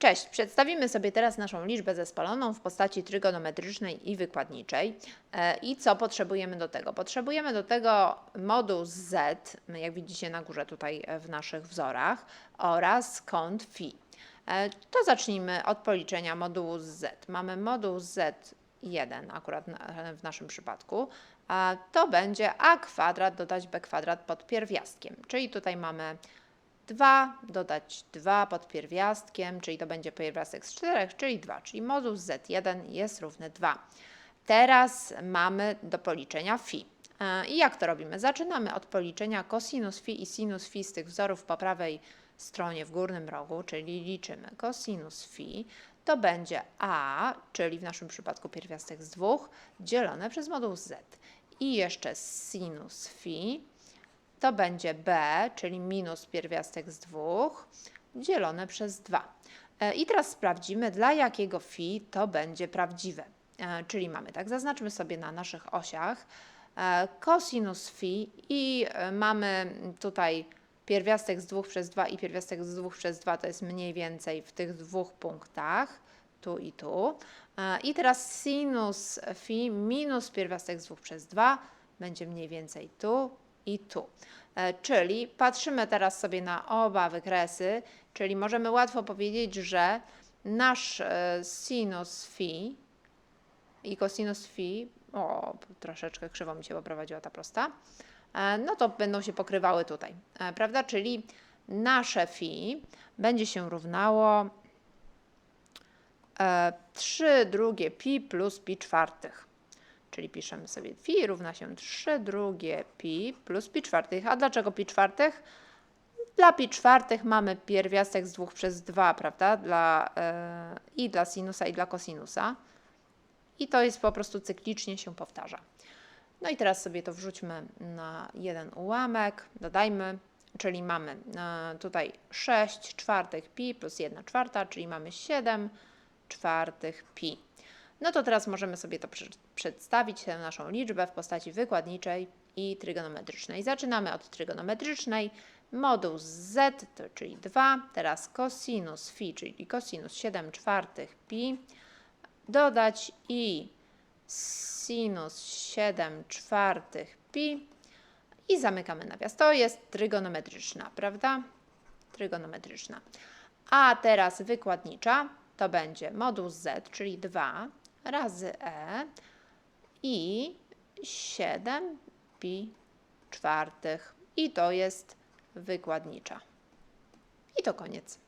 Cześć, przedstawimy sobie teraz naszą liczbę zespoloną w postaci trygonometrycznej i wykładniczej. E, I co potrzebujemy do tego? Potrzebujemy do tego moduł z, jak widzicie na górze tutaj e, w naszych wzorach, oraz kąt φ. E, To zacznijmy od policzenia modułu z. Mamy moduł z1 akurat na- w naszym przypadku. To będzie a kwadrat dodać b kwadrat pod pierwiastkiem, czyli tutaj mamy 2, dodać 2 pod pierwiastkiem, czyli to będzie pierwiastek z 4, czyli 2, czyli modus z1 jest równy 2. Teraz mamy do policzenia fi. E, I jak to robimy? Zaczynamy od policzenia cosinus fi i sinus fi z tych wzorów po prawej stronie w górnym rogu, czyli liczymy cosinus fi, to będzie a, czyli w naszym przypadku pierwiastek z 2, dzielone przez moduł z. I jeszcze sinus fi to będzie b, czyli minus pierwiastek z 2, dzielone przez 2. E, I teraz sprawdzimy, dla jakiego phi to będzie prawdziwe. E, Czyli mamy tak, zaznaczmy sobie na naszych osiach e, cosinus phi i mamy tutaj pierwiastek z 2 przez 2 i pierwiastek z 2 przez 2 to jest mniej więcej w tych dwóch punktach, tu i tu. I teraz sinus phi minus pierwiastek z 2 przez 2 będzie mniej więcej tu i tu. E, Czyli patrzymy teraz sobie na oba wykresy, czyli możemy łatwo powiedzieć, że nasz e, sinus phi i cosinus phi, o, troszeczkę krzywo mi się poprowadziła ta prosta, e, no to będą się pokrywały tutaj, prawda? Czyli nasze phi będzie się równało e, 3 drugie pi plus pi czwartych. Czyli piszemy sobie phi równa się 3 drugie pi plus pi czwartych. A dlaczego pi czwartych? Dla pi czwartych mamy pierwiastek z 2 przez 2, prawda? Dla, e, I dla sinusa, i dla kosinusa. I to jest po prostu cyklicznie się powtarza. No i teraz sobie to wrzućmy na jeden ułamek, dodajmy, czyli mamy e, tutaj 6 czwartych pi plus 1 czwarta, czyli mamy 7 czwartych pi. No to teraz możemy sobie to przy- przedstawić, tę naszą liczbę w postaci wykładniczej i trygonometrycznej. Zaczynamy od trygonometrycznej. Moduł z, to, czyli 2, teraz cosinus phi, czyli cosinus 7 czwartych pi, dodać i sinus 7 czwartych pi i zamykamy nawias. To jest trygonometryczna, prawda? Trygonometryczna. A teraz wykładnicza to będzie moduł z, czyli 2 razy e i 7 pi czwartych. I to jest wykładnicza. I to koniec.